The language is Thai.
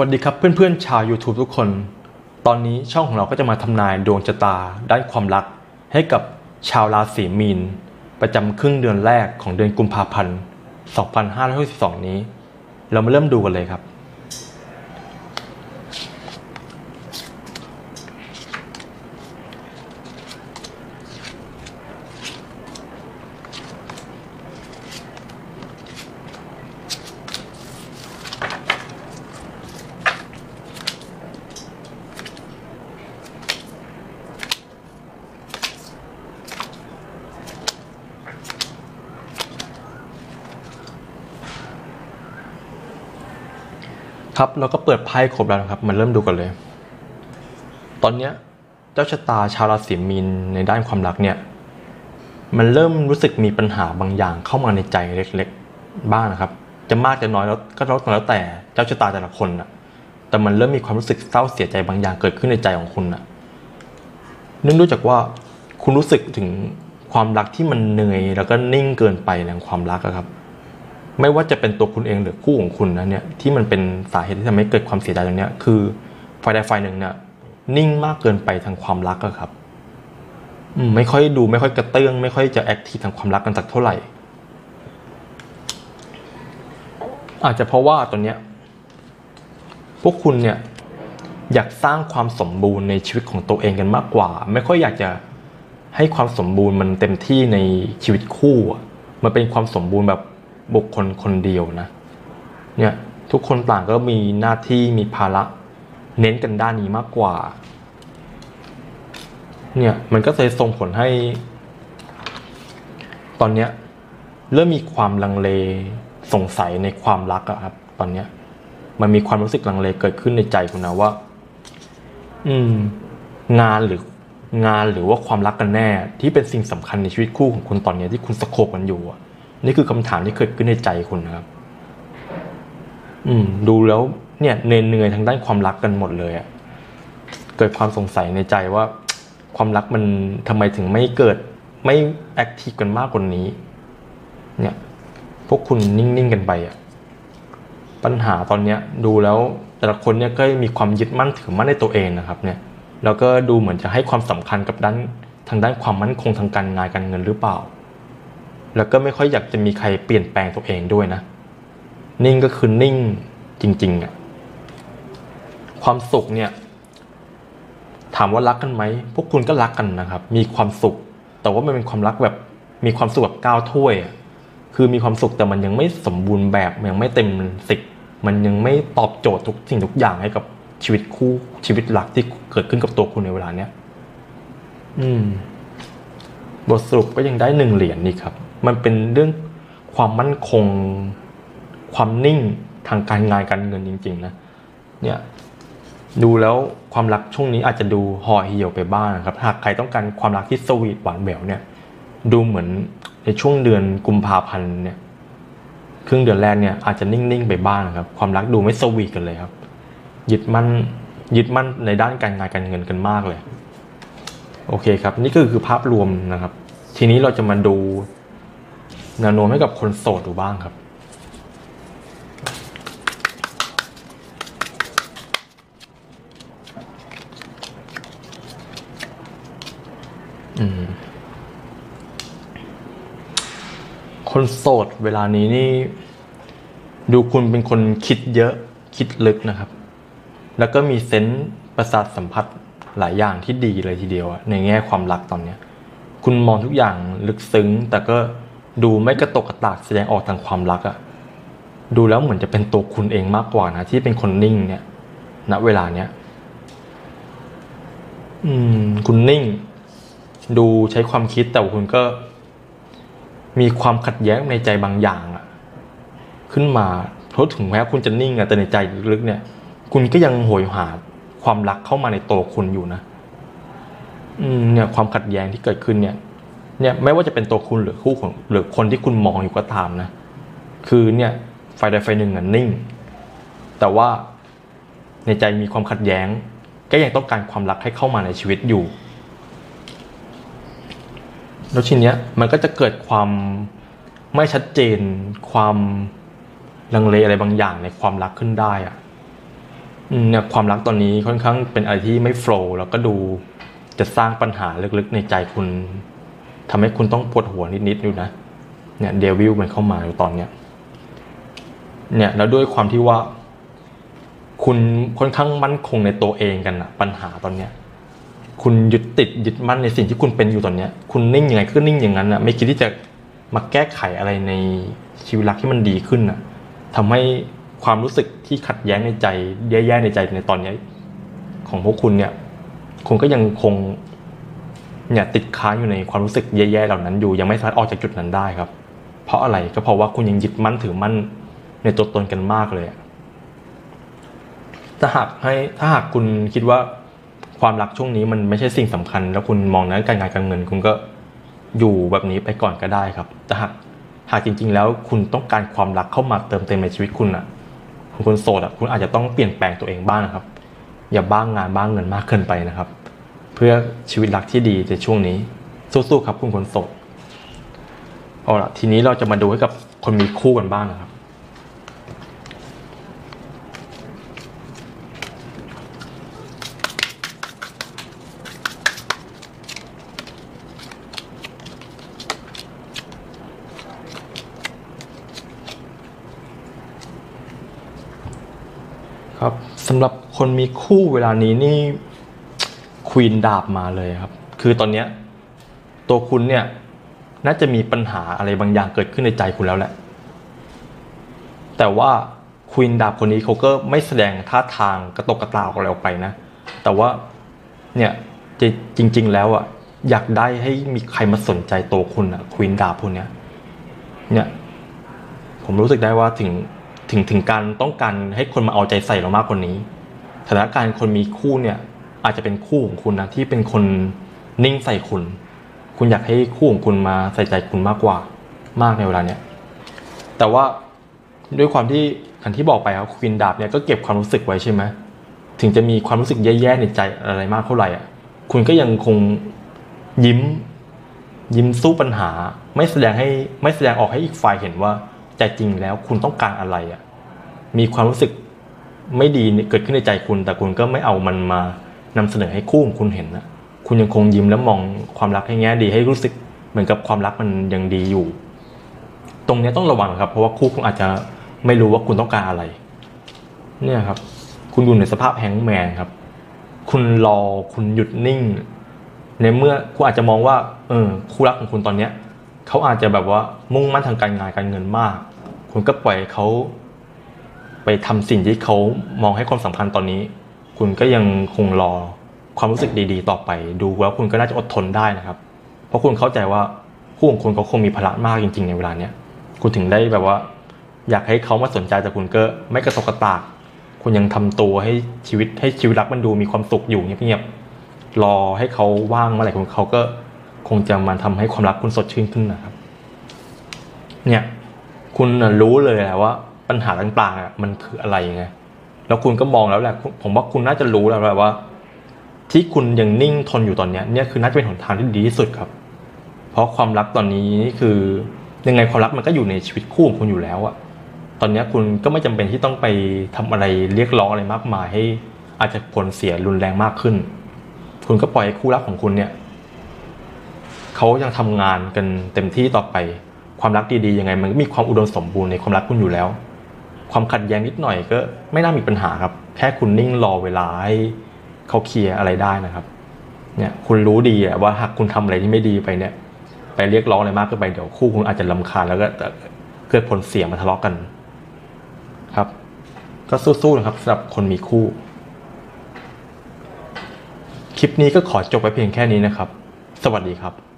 วัสดีครับเพื่อนๆชาว YouTube ทุกคน ตอนนี้ช่องของเราก็จะมาทำนายดวงชะตาด้านความรัก ให้กับชาวราศีมีน ประจำครึ่งเดือนแรกของเดือนกุมภาพันธ์ 2562 นี้ เรามาเริ่มดูกันเลยครับ ครับเราก็เปิดไพ่ครบแล้วนะครับมาเริ่มดูกันเลย ตอนเนี้ยเจ้าชะตาชาวราศีมีนในด้านความรักเนี่ย มันเริ่มรู้สึกมีปัญหาบางอย่างเข้ามาในใจเล็กๆ บ้างนะครับ จะมากจะน้อยแล้วก็แล้วแต่เจ้าชะตาแต่ละคนนะแต่มันเริ่มมีความรู้สึกเศร้าเสียใจบางอย่างเกิดขึ้นในใจของคุณนะเนื่องด้วยจากว่าคุณรู้สึกถึงความรักที่มันเหนื่อยแล้วก็นิ่งเกินไปในความรักครับ ไม่ว่าจะเป็นตัวคุณเองหรือคู่ของคุณนะเนี่ยที่มันเป็นสาเหตุที่ทำให้เกิดความเสียใจตรงเนี้ยคือฝ่ายใดฝ่ายหนึ่งเนี่ยนิ่งมากเกินไปทางความรักอะครับไม่ค่อยดูไม่ค่อยกระเตื้องไม่ค่อยจะแอคทีฟทางความรักกันสักเท่าไหร่ อาจจะเพราะว่าตอนเนี้ยพวกคุณเนี่ยอยากสร้างความสมบูรณ์ในชีวิตของตัวเองกันมากกว่า ไม่ค่อยอยากจะให้ความสมบูรณ์มันเต็มที่ในชีวิตคู่มันเป็นความสมบูรณ์แบบ บุคคลคนเดียวนะเนี่ยทุกคนต่างก็มีหน้าที่มีภาระเน้นกันด้านนี้มากกว่า เนี่ยมันก็เลยส่งผลให้ ตอนเนี้ยเริ่มมีความลังเลสงสัยในความรักอะครับ ตอนเนี้ย มันมีความรู้สึกลังเลเกิดขึ้นในใจคุณนะว่า อืม งานหรืองานหรือว่าความรักกันแน่ ที่เป็นสิ่งสำคัญในชีวิตคู่ของคุณตอนเนี้ยที่คุณสโคบกันอยู่อะ นี่คือคำถามที่เกิดขึ้นในใจคุณนะครับ อืม ดูแล้วเนี่ยเนื่อยๆทางด้านความรักกันหมดเลยอะเกิดความสงสัยในใจว่า ความรักมันทำไมถึงไม่เกิดไม่แอคทีฟกันมากกว่านี้ เนี่ย พวกคุณนิ่งๆกันไปอะปัญหาตอนเนี้ย ดูแล้วแต่ละคนเนี่ยก็มีความยึดมั่นถือมั่นในตัวเองนะครับ เนี่ย แล้วก็ดูเหมือนจะให้ความสำคัญกับด้านทางด้านความมั่นคงทางการงานการเงินหรือเปล่า แล้วก็ไม่ค่อยอยากจะมีใครเปลี่ยนแปลงตัวเองด้วยนะ นิ่งก็คือนิ่งจริงๆอะความสุขเนี่ย ถามว่ารักกันไหมพวกคุณก็รักกันนะครับ มีความสุข แต่ว่ามันเป็นความรักแบบมีความสุขแบบก้าวถ้วยอะคือมีความสุขแต่มันยังไม่สมบูรณ์แบบยังไม่เต็มสิบมันยังไม่ตอบโจทย์ทุกสิ่งทุกอย่างให้กับชีวิตคู่ชีวิตหลักที่เกิดขึ้นกับตัวคุณในเวลาเนี้ย อืม บทสรุปก็ยังได้หนึ่งเหรียญนี่ครับ มันเป็นเรื่องความมั่นคง ความนิ่งทางการงานการเงินจริง ๆ นะ เนี่ยดูแล้วความรักช่วงนี้อาจจะดูห่อเหี่ยวไปบ้างนะครับ หากใครต้องการความรักที่สวีทหวานแหววเนี่ย ดูเหมือนในช่วงเดือนกุมภาพันธ์เนี่ยครึ่งเดือนแรกเนี่ยอาจจะนิ่งๆไปบ้างนะครับ ความรักดูไม่สวีทกันเลยครับ ยึดมั่นยึดมั่นในด้านการงานการเงินกันมากเลย โอเคครับ นี่ก็คือภาพรวมนะครับ ทีนี้เราจะมาดู แนวโน้มให้กับคนโสดดูบ้างครับอืมคนโสดเวลานี้นี่ ดูคุณเป็นคนคิดเยอะคิดลึกนะครับ แล้วก็มีเซนส์ประสาทสัมผัสหลายอย่างที่ดีเลยทีเดียวอะในแง่ความรักตอนเนี้ย คุณมองทุกอย่างลึกซึ้ง แต่ก็ ดูไม่กระตกกระตากแสดงออกทางความรักอะดูแล้วเหมือนจะเป็นตัวคุณเองมากกว่านะที่เป็นคนนิ่งเนี่ยณเวลาเนี้ยอืม คุณนิ่ง ดูใช้ความคิดแต่ว่าคุณก็ มีความขัดแย้งในใจบางอย่างอะขึ้นมาเพราะถึงแม้คุณจะนิ่งอะแต่ในใจลึกๆเนี่ย คุณก็ยังโหยหาความรักเข้ามาในตัวคุณอยู่นะอืมเนี่ย ความขัดแย้งที่เกิดขึ้นเนี่ย เนี่ยไม่ว่าจะเป็นตัวคุณหรือคู่ของหรือคนที่คุณมองอยู่ก็ตามนะ คือเนี่ยไฟใดไฟหนึ่งอะนิ่ง แต่ว่าในใจมีความขัดแย้ง ก็ยังต้องการความรักให้เข้ามาในชีวิตอยู่ แล้วทีเนี้ยมันก็จะเกิดความไม่ชัดเจน ความลังเลอะไรบางอย่างในความรักขึ้นได้อะเนี่ยความรักตอนนี้ค่อนข้างเป็นอะไรที่ไม่โฟล์แล้วก็ดูจะสร้างปัญหาลึกๆในใจคุณ ทำให้คุณต้องปวดหัวนิดๆอยู่นะ เนี่ยเดวิลมันเข้ามาอยู่ตอนเนี้ย เนี่ยแล้วด้วยความที่ว่า คุณค่อนข้างมั่นคงในตัวเองกันอะปัญหาตอนเนี้ย คุณยึดติดยึดมั่นในสิ่งที่คุณเป็นอยู่ตอนเนี้ย คุณนิ่งยังไงก็นิ่งอย่างนั้นอะไม่คิดที่จะมาแก้ไขอะไรในชีวิตรักที่มันดีขึ้นอะทำให้ความรู้สึกที่ขัดแย้งในใจแย่ๆในใจในตอนเนี้ยของพวกคุณเนี่ยคุณก็ยังคง เนี่ยติดค้างอยู่ในความรู้สึกแย่ๆเหล่านั้นอยู่ยังไม่สามารถออกจากจุดนั้นได้ครับ เพราะอะไรก็เพราะว่าคุณยังยึดมั่นถือมั่นในตัวตนกันมากเลยถ้าหากให้ถ้าหากคุณคิดว่าความรักช่วงนี้มันไม่ใช่สิ่งสำคัญ แล้วคุณมองในการงานการเงิน คุณก็อยู่แบบนี้ไปก่อนก็ได้ครับแต่หากหากจริง ๆ แล้วคุณต้องการความรักเข้ามาเติมเต็มในชีวิตคุณอะคุณโสดอะคุณอาจจะต้องเปลี่ยนแปลงตัวเองบ้างนะครับ อย่าบ้างงานบ้างเงินมากเกินไปนะครับ เพื่อชีวิตรักที่ดีในช่วงนี้ สู้ๆครับคุณคนโสดเอาละทีนี้เราจะมาดูให้กับคนมีคู่กันบ้างนะครับ ครับสำหรับคนมีคู่เวลานี้นี่ ควีนดาบมาเลยครับ คือตอนเนี้ยตัวคุณเนี่ย น่าจะมีปัญหาอะไรบางอย่างเกิดขึ้นในใจคุณแล้วแหละ แต่ว่าควีนดาบคนนี้เขาก็ไม่แสดงท่าทางกระตกกระตากอะไรออกไปนะ แต่ว่าเนี่ยจริง ๆ แล้วอะอยากได้ให้มีใครมาสนใจตัวคุณอะควีนดาบคนเนี้ยเนี่ยผมรู้สึกได้ว่าถึงถึงถึงการต้องการให้คนมาเอาใจใส่เรามากกว่านี้สถานการณ์คนมีคู่เนี่ย อาจจะเป็นคู่ของคุณนะที่เป็นคนนิ่งใส่คุณ คุณอยากให้คู่ของคุณมาใส่ใจคุณมากกว่ามากในเวลาเนี้ยแต่ว่าด้วยความที่อย่างที่บอกไปครับควินดาบเนี่ยก็เก็บความรู้สึกไว้ใช่ไหมถึงจะมีความรู้สึกแย่ๆในใจอะไรมากเท่าไหร่อะคุณก็ยังคงยิ้ม ยิ้มสู้ปัญหา ไม่แสดงให้ไม่แสดงออกให้อีกฝ่ายเห็นว่าใจจริงแล้วคุณต้องการอะไรอะมีความรู้สึกไม่ดีเกิดขึ้นในใจคุณ แต่คุณก็ไม่เอามันมา นำเสนอให้คู่ของคุณเห็นนะคุณยังคงยิ้มแล้วมองความรักให้แง่ดีให้รู้สึกเหมือนกับความรักมันยังดีอยู่ ตรงนี้ต้องระวังครับ เพราะว่าคู่คุณอาจจะไม่รู้ว่าคุณต้องการอะไร เนี่ยครับ คุณอยู่ในสภาพแฮงแมนครับ คุณรอคุณหยุดนิ่ง ในเมื่อคุณอาจจะมองว่าเออคู่รักของคุณตอนเนี้ยเขาอาจจะแบบว่ามุ่งมั่นทางการงานการเงินมาก คุณก็ปล่อยเขาไปทำสิ่งที่เขามองให้ความสำคัญตอนนี้ คุณก็ยังคงรอความรู้สึกดีๆ ต่อไป ดูแล้วคุณก็น่าจะอดทนได้นะครับ เพราะคุณเข้าใจว่าคู่ของคุณเขาคงมีพละมากจริง ๆ ในเวลาเนี้ยคุณถึงได้แบบว่า อยากให้เขามาสนใจแต่คุณก็ไม่กระตกกระตาก คุณยังทำตัวให้ชีวิตให้ชีวิตรักมันดูมีความสุขอยู่เงียบๆรอให้เขาว่างเมื่อไหร่คุณเขาก็คงจะมาทำให้ความรักคุณสดชื่นขึ้นนะครับ เนี่ย คุณรู้เลยแหละว่าปัญหาต่างๆอะมันคืออะไรไง แล้วคุณก็มองแล้วแหละผมว่าคุณน่าจะรู้แล้วแหละว่า ที่คุณยังนิ่งทนอยู่ตอนเนี้ยเนี่ยคือน่าจะเป็นหนทางที่ดีที่สุดครับ เพราะความรักตอนนี้นี่คือยังไงความรักมันก็อยู่ในชีวิตคู่ของคุณอยู่แล้วอะตอนนี้คุณก็ไม่จำเป็นที่ต้องไปทำอะไรเรียกร้องอะไรมากมายให้ อาจจะผลเสียรุนแรงมากขึ้น คุณก็ปล่อยให้คู่รักของคุณเนี่ยเขายังทำงานกันเต็มที่ต่อไป ความรักดีๆยังไง มันก็มีความอุดมสมบูรณ์ในความรักคุณอยู่แล้ว ความขัดแย้งนิดหน่อยก็ไม่น่ามีปัญหาครับ แค่คุณนิ่งรอเวลาให้เขาเคลียร์อะไรได้นะครับเนี่ยคุณรู้ดีอะว่าหากคุณทำอะไรที่ไม่ดีไปเนี่ย ไปเรียกร้องอะไรมากเกินไปเดี๋ยวคู่คุณอาจจะลำคาญแล้วก็เกิดผลเสียมาทะเลาะกันครับ ก็สู้ๆนะครับสำหรับคนมีคู่ คลิปนี้ก็ขอจบไปเพียงแค่นี้นะครับ สวัสดีครับ